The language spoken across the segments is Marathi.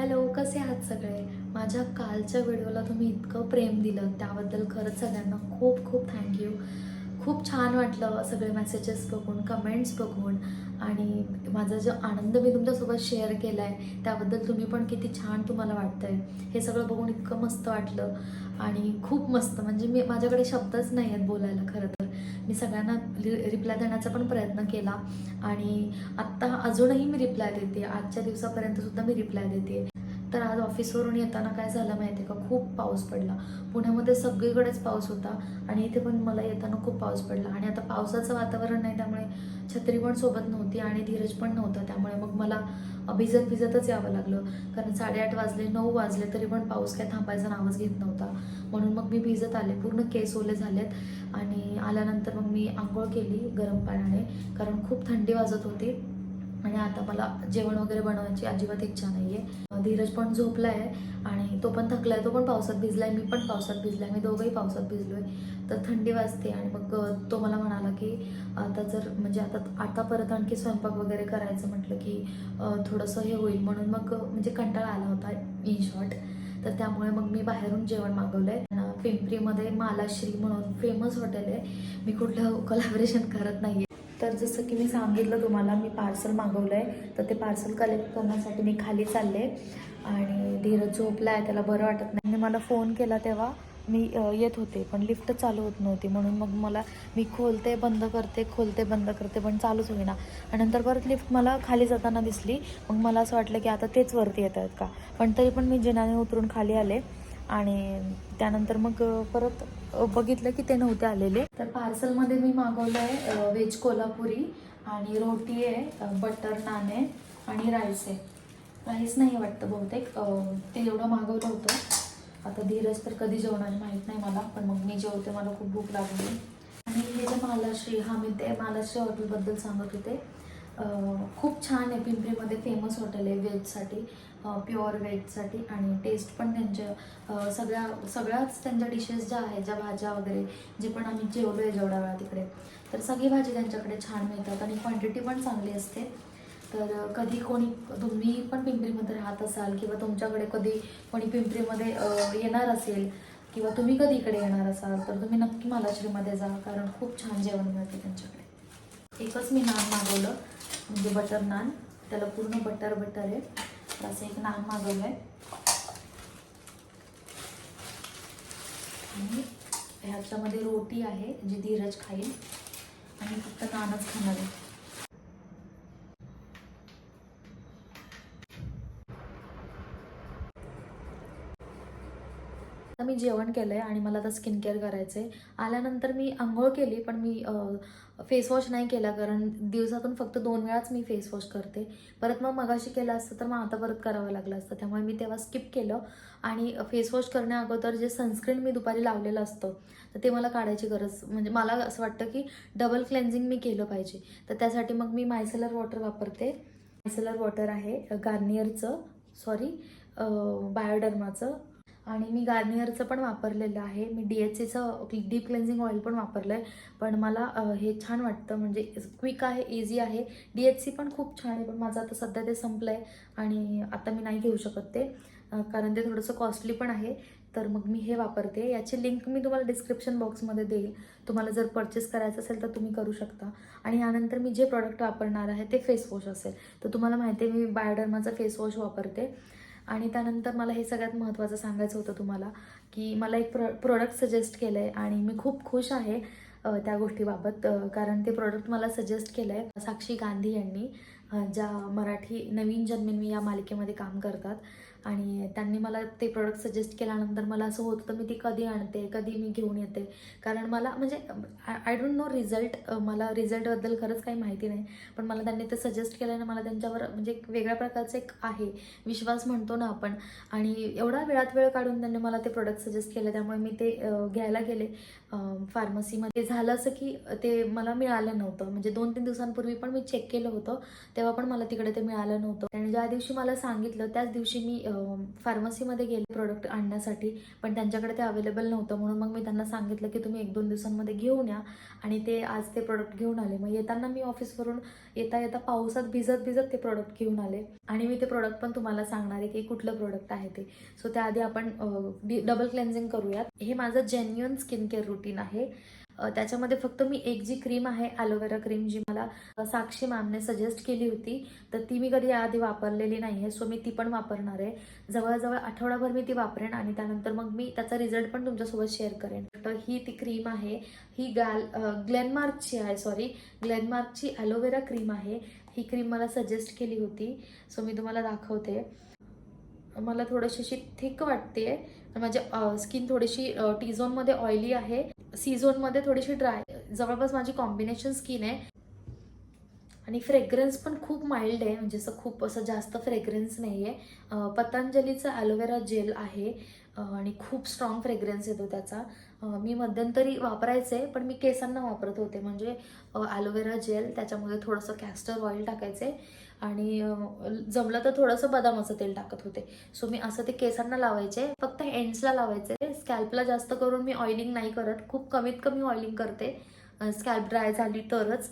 हॅलो कसे आहात सगळे? माझ्या कालच्या व्हिडिओला तुम्ही इतकं प्रेम दिलं त्याबद्दल खरंच सगळ्यांना खूप खूप थँक्यू खूप छान वाटलं सगळे मेसेजेस बघून कमेंट्स बघून. आणि माझा जो आनंद मी तुमच्यासोबत शेअर केला आहे त्याबद्दल तुम्ही पण किती छान तुम्हाला वाटतं आहे हे सगळं बघून इतकं मस्त वाटलं. आणि खूप मस्त म्हणजे मी माझ्याकडे शब्दच नाही आहेत बोलायला खरं तर. मी सगळ्यांना रिप्लाय देण्याचा पण प्रयत्न केला. आणि आत्ता अजूनही मी रिप्लाय देते. आजच्या दिवसापर्यंत सुद्धा मी रिप्लाय देते. तर आज ऑफिसवरून येताना काय झालं माहिती आहे का? खूप पाऊस पडला. पुण्यामध्ये सगळीकडेच पाऊस होता आणि इथे पण मला येताना खूप पाऊस पडला. आणि आता पावसाचं वातावरण नाही त्यामुळे छत्री पण सोबत नव्हती आणि धीरज पण नव्हता. त्यामुळे मग मला भिजत भिजतच यावं लागलं. कारण साडेआठ वाजले नऊ वाजले तरी पण पाऊस काय थांबायचा नावच घेत नव्हता. म्हणून मग मी भिजत आले. पूर्ण केस ओले झालेत आणि आल्यानंतर मग मी आंघोळ केली गरम पाण्याने. कारण खूप थंडी वाजत होती. आणि आता मला जेवण वगैरे बनवण्याची अजिबात इच्छा नाही आहे धीरज पण झोपला आहे आणि तो पण थकला आहे तो पण पावसात भिजला आहे मी पण पावसात भिजला आहे मी दोघंही पावसात भिजलो आहे तर थंडी वाजते आणि मग तो मला म्हणाला की आता जर म्हणजे आता आता परत आणखी स्वयंपाक वगैरे करायचं म्हटलं की थोडंसं हे होईल म्हणून मग म्हणजे कंटाळा आला होता इन शॉर्ट. तर त्यामुळे मग मी बाहेरून जेवण मागवलं आहे पिंपरीमध्ये मालाश्री म्हणून फेमस हॉटेल आहे. मी कुठलं कोलॅबरेशन करत नाही तर जसं की मी सांगितलं तुम्हाला मी पार्सल मागवलं आहे तर ते पार्सल कलेक्ट करण्यासाठी मी खाली चालले. आणि धीरज झोपला आहे त्याला बरं वाटत नाही. मी मला फोन केला तेव्हा मी येत होते पण लिफ्ट चालू होत नव्हती. म्हणून मग मला मी खोलते बंद करते खोलते बंद करते पण चालूच होईना. आणि नंतर परत लिफ्ट मला खाली जाताना दिसली. मग मला असं वाटलं की आता तेच वरती येत आहेत का? पण तरी पण मी जिनाने उतरून खाली आले. आणि त्यानंतर मग परत बघितलं की ते नव्हते आलेले. तर पार्सलमध्ये मी मागवलं आहे व्हेज कोल्हापुरी आणि रोटी आहे बटर नान आहे आणि राईस आहे. राईस नाही वाटतं बहुतेक. ते एवढं मागवलं होतं. आता धीरज तर कधी जेवणार माहीत नाही मला पण मग मी जेवते मला खूप भूक लागली. आणि हे जे महालक्ष्मी हा मी ते महालक्ष्मी हॉटेलबद्दल सांगत होते. खूप छान आहे पिंपरीमध्ये फेमस हॉटेल आहे व्हेजसाठी प्युअर व्हेजसाठी आणि टेस्ट पण त्यांच्या सगळ्या सगळ्याच त्यांच्या डिशेस ज्या आहेत ज्या भाज्या वगैरे जे पण आम्ही जेवलो आहे जेवढ्या वेळा तिकडे तर सगळी भाजी त्यांच्याकडे छान मिळतात आणि क्वांटिटी पण चांगली असते. तर कधी कोणी तुम्ही पण पिंपरीमध्ये राहत असाल किंवा तुमच्याकडे कधी कोणी पिंपरीमध्ये येणार असेल किंवा तुम्ही कधी इकडे येणार असाल तर तुम्ही नक्की मालाश्रीमध्ये जा कारण खूप छान जेवण मिळते त्यांच्याकडे. एकच मी नान मागवलं म्हणजे बटर नान. त्याला पूर्ण बटर बटर आहे. असं एक नान मागवलं आहे. आणि ह्याच्यामध्ये रोटी आहे जी धीरज खाईल. आणि फक्त नानच खाणार आहे आता मी जेवण केलं आहे आणि मला आता स्किन केअर करायचं आहे आल्यानंतर मी आंघोळ केली पण मी फेस वॉश नाही केला कारण दिवसातून फक्त दोन वेळाच मी फेस वॉश करते. परत मग मगाशी केलं असतं तर मग आता परत करावं लागलं असतं. त्यामुळे मी तेव्हा स्किप केलं आणि फेसवॉश करण्या अगोदर जे सनस्क्रीन मी दुपारी लावलेलं असतं तर ते मला काढायची गरज म्हणजे मला असं वाटतं की डबल क्लेन्झिंग मी केलं पाहिजे. तर त्यासाठी मग मी मायसेलर वॉटर वापरते. मायसेलर वॉटर आहे गार्नियरचं सॉरी बायोडर्माचं आणि मी गार्नियरचं पण वापरलेलं आहे. मी डी एच सीचं डीप क्लेन्झिंग ऑइल पण वापरलं आहे पण मला हे छान वाटतं. म्हणजे क्विक आहे इझी आहे. डी एच सी पण खूप छान आहे. पण माझं आता सध्या ते संपलं आहे आणि आता मी नाही घेऊ शकत ते. कारण ते थोडंसं कॉस्टली पण आहे. तर मग मी हे वापरते. याची लिंक मी तुम्हाला डिस्क्रिप्शन बॉक्समध्ये देईल. तुम्हाला जर परचेस करायचं असेल तर तुम्ही करू शकता. आणि यानंतर मी जे प्रॉडक्ट वापरणार आहे ते फेस वॉश असेल. तर तुम्हाला माहिती आहे मी बायोडर्माचा फेस वॉश वापरते. आणि त्यानंतर मला हे सगळ्यात महत्त्वाचं सांगायचं होतं तुम्हाला की मला एक प्रो प्रोडक्ट सजेस्ट केलं आहे आणि मी खूप खुश आहे त्या गोष्टीबाबत कारण ते प्रोडक्ट मला सजेस्ट केलं आहे साक्षी गांधी यांनी ज्या मराठी नवीन जन्मिन्मी या मालिकेमध्ये काम करतात आणि त्यांनी मला ते प्रोडक्ट सजेस्ट केल्यानंतर मला असं होत होतं मी ती कधी आणते? कधी मी घेऊन येते? कारण मला म्हणजे आय डोंट नो रिझल्ट मला रिझल्टबद्दल खरंच काही माहिती नाही. पण मला त्यांनी ते सजेस्ट केल्यानं मला त्यांच्यावर म्हणजे एक वेगळ्या प्रकारचं एक आहे. विश्वास म्हणतो ना आपण. आणि एवढा वेळात वेळ काढून त्यांनी मला ते प्रोडक्ट सजेस्ट केलं. त्यामुळे मी ते घ्यायला गेले. फार्मसीमध्ये झालं असं की ते मला मिळालं नव्हतं. म्हणजे दोन तीन दिवसांपूर्वी पण मी चेक केलं होतं. तेव्हा पण मला तिकडे ते मिळालं नव्हतं. आणि ज्या दिवशी मला सांगितलं त्याच दिवशी मी फार्मसीमध्ये गेले प्रोडक्ट आणण्यासाठी पण त्यांच्याकडे ते अवेलेबल नव्हतं. म्हणून मग मी त्यांना सांगितलं की तुम्ही एक दोन दिवसांमध्ये घेऊन या. आणि ते आज ते प्रोडक्ट घेऊन आले. मग येताना मी ऑफिसवरून येता येता पावसात भिजत भिजत ते प्रोडक्ट घेऊन आले. आणि मी ते प्रोडक्ट पण तुम्हाला सांगणार आहे की कुठलं प्रोडक्ट आहे ते. सो त्याआधी आपण डबल क्लेन्झिंग करूयात. हे माझं जेन्युअन स्किन केअर रुटीन आहे. त्याच्यामध्ये फक्त मी एक जी क्रीम आहे ॲलोवेरा क्रीम जी मला साक्षी मॅमने सजेस्ट केली होती तर ती मी कधी याआधी वापरलेली नाही आहे सो मी ती पण वापरणार आहे. जवळजवळ आठवडाभर मी ती वापरेन आणि त्यानंतर मग मी त्याचा रिझल्ट पण तुमच्यासोबत शेअर करेन. तर ही ती क्रीम आहे ही गॅल ग्लेनमार्कची आहे सॉरी ग्लेनमार्कची ॲलोवेरा क्रीम आहे. ही क्रीम मला सजेस्ट केली होती सो मी तुम्हाला दाखवते. मला थोडीशी अशी थिक वाटते माझी स्किन थोडीशी टी झोनमध्ये ऑइली आहे. सी झोनमध्ये थोडीशी ड्राय जवळपास माझी कॉम्बिनेशन स्किन आहे. आणि फ्रेग्रन्स पण खूप माइल्ड आहे. म्हणजे असं खूप असं जास्त फ्रेग्रन्स नाही आहे पतंजलीचं ॲलोवेरा जेल आहे. आणि खूप स्ट्रॉंग फ्रेग्रन्स येतो त्याचा. मी मध्यंतरी वापरायचे पण मी केसांना वापरत होते. म्हणजे ॲलोवेरा जेल त्याच्यामध्ये थोडंसं कॅस्टर ऑइल टाकायचे आणि जमलं तर थोडंसं बदामाचं तेल टाकत होते. सो मी असं ते केसांना लावायचे. फक्त एंड्सला लावायचे. स्कॅल्पला जास्त करून मी ऑइलिंग नाही करत. खूप कमीत कमी ऑइलिंग करते. स्कॅल्प ड्राय झाली तरच.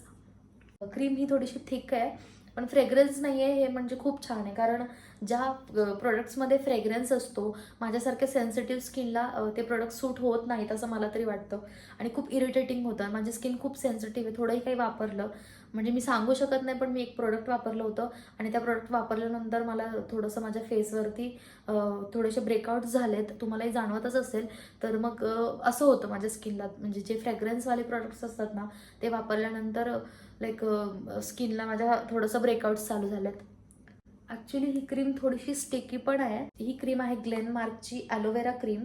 क्रीम ही थोडीशी थिक आहे. पण फ्रेग्रन्स नाही आहे हे म्हणजे खूप छान आहे. कारण ज्या प्रोडक्ट्समध्ये फ्रेग्रन्स असतो माझ्यासारख्या सेन्सिटिव्ह स्किनला ते प्रोडक्ट सूट होत नाहीत असं मला तरी वाटतं. आणि खूप इरिटेटिंग होतं. माझी स्किन खूप सेन्सिटिव्ह आहे. थोडंही काही वापरलं म्हणजे मी सांगू शकत नाही पण मी एक प्रोडक्ट वापरलं होतं. आणि त्या प्रोडक्ट वापरल्यानंतर मला थोडंसं माझ्या फेसवरती थोडेसे ब्रेकआउट झालेत. तुम्हालाही जाणवतच असेल. तर मग असं होतं माझ्या स्किनला म्हणजे जे फ्रॅग्रन्सवाले प्रोडक्ट्स असतात ना ते वापरल्यानंतर लाईक स्किनला माझ्या थोडंसं ब्रेकआउट्स चालू झालेत ॲक्च्युली ही क्रीम थोडीशी स्टिकी पण आहे. ही क्रीम आहे ग्लेनमार्कची ॲलोवेरा क्रीम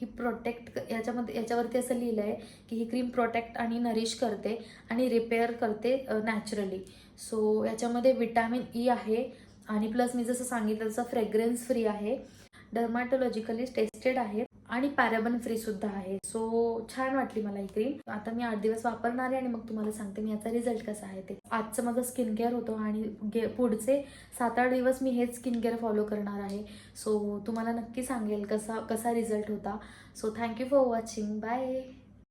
ही प्रोटेक्ट याच्यामध्ये याच्यावरती असं लिहिलं आहे की ही क्रीम प्रोटेक्ट आणि नरिश करते आणि रिपेअर करते नॅचरली सो याच्यामध्ये विटॅमिन ई e आहे आणि प्लस मी जसं सांगितलं तसं फ्रेग्रन्स फ्री आहे. डर्माटोलॉजिकली टेस्टेड आहे. आणि पॅराबन फ्री सुद्धा आहे. सो छान वाटली मला ही क्रीम आता मी आठ दिवस वापरणार आहे आणि मग तुम्हाला सांगते मी याचा रिझल्ट कसा आहे ते. आजचं माझं स्किन केअर होतं आणि गे पुढचे सात आठ दिवस मी हेच स्किन केअर फॉलो करणार आहे. सो तुम्हाला नक्की सांगेल कसा कसा रिझल्ट होता. So thank you for watching bye